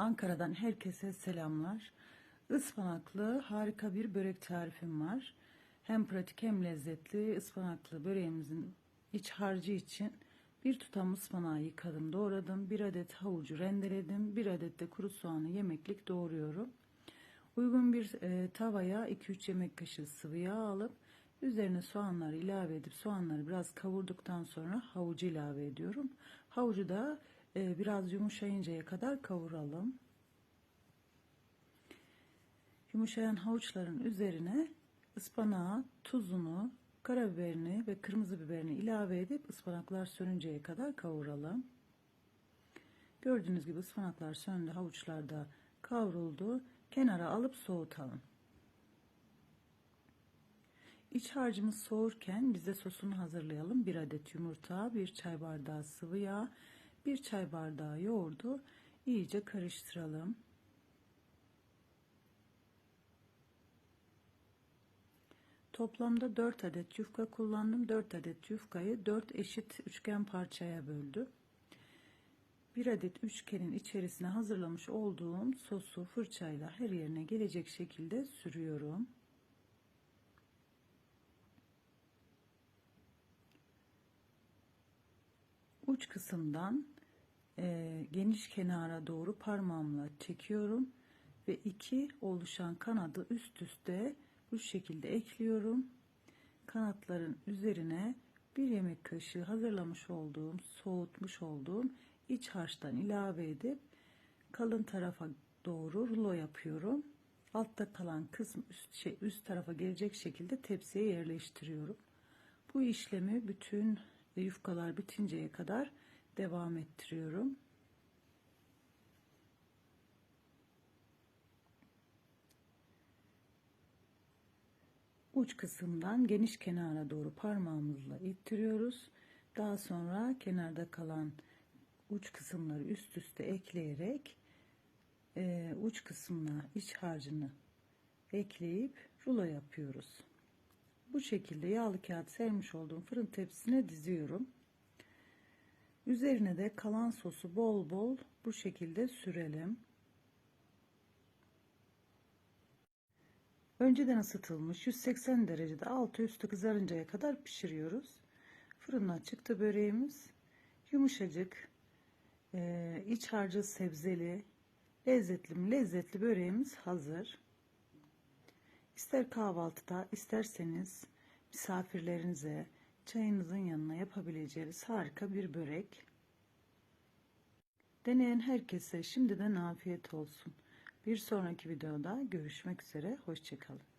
Ankara'dan herkese selamlar. Ispanaklı harika bir börek tarifim var. Hem pratik hem lezzetli ıspanaklı böreğimizin iç harcı için bir tutam ıspanağı yıkadım, doğradım. Bir adet havucu rendeledim. Bir adet de kuru soğanı yemeklik doğruyorum. Uygun bir e, tavaya 2-3 yemek kaşığı sıvı yağ alıp üzerine soğanları ilave edip soğanları biraz kavurduktan sonra havucu ilave ediyorum. Havucu da e, biraz yumuşayıncaya kadar kavuralım. Yumuşayan havuçların üzerine ıspanağı, tuzunu, karabiberini ve kırmızı biberini ilave edip ıspanaklar sönünceye kadar kavuralım. Gördüğünüz gibi ıspanaklar söndü, havuçlar da kavruldu. Kenara alıp soğutalım. İç harcımız soğurken biz de sosunu hazırlayalım. Bir adet yumurta, bir çay bardağı sıvı yağ, bir çay bardağı yoğurdu iyice karıştıralım. Toplamda 4 adet yufka kullandım. 4 adet yufkayı 4 eşit üçgen parçaya böldüm. 1 adet üçgenin içerisine hazırlamış olduğum sosu fırçayla her yerine gelecek şekilde sürüyorum. Uç kısımdan e, geniş kenara doğru parmağımla çekiyorum ve iki oluşan kanadı üst üste bu şekilde ekliyorum. Kanatların üzerine bir yemek kaşığı hazırlamış olduğum, soğutmuş olduğum iç harçtan ilave edip kalın tarafa doğru rulo yapıyorum. Altta kalan kısım üst, şey, üst tarafa gelecek şekilde tepsiye yerleştiriyorum. Bu işlemi bütün yufkalar bitinceye kadar devam ettiriyorum. uç kısımdan geniş kenara doğru parmağımızla ittiriyoruz. Daha sonra kenarda kalan uç kısımları üst üste ekleyerek e, uç kısmına iç harcını ekleyip rulo yapıyoruz. Bu şekilde yağlı kağıt sermiş olduğum fırın tepsisine diziyorum. Üzerine de kalan sosu bol bol bu şekilde sürelim. Önceden ısıtılmış 180 derecede altı üstü kızarıncaya kadar pişiriyoruz. Fırından çıktı böreğimiz. Yumuşacık, e, iç harcı sebzeli, lezzetli mi lezzetli böreğimiz hazır. İster kahvaltıda isterseniz misafirlerinize çayınızın yanına yapabileceğiniz harika bir börek. Deneyen herkese şimdiden afiyet olsun. Bir sonraki videoda görüşmek üzere. Hoşçakalın.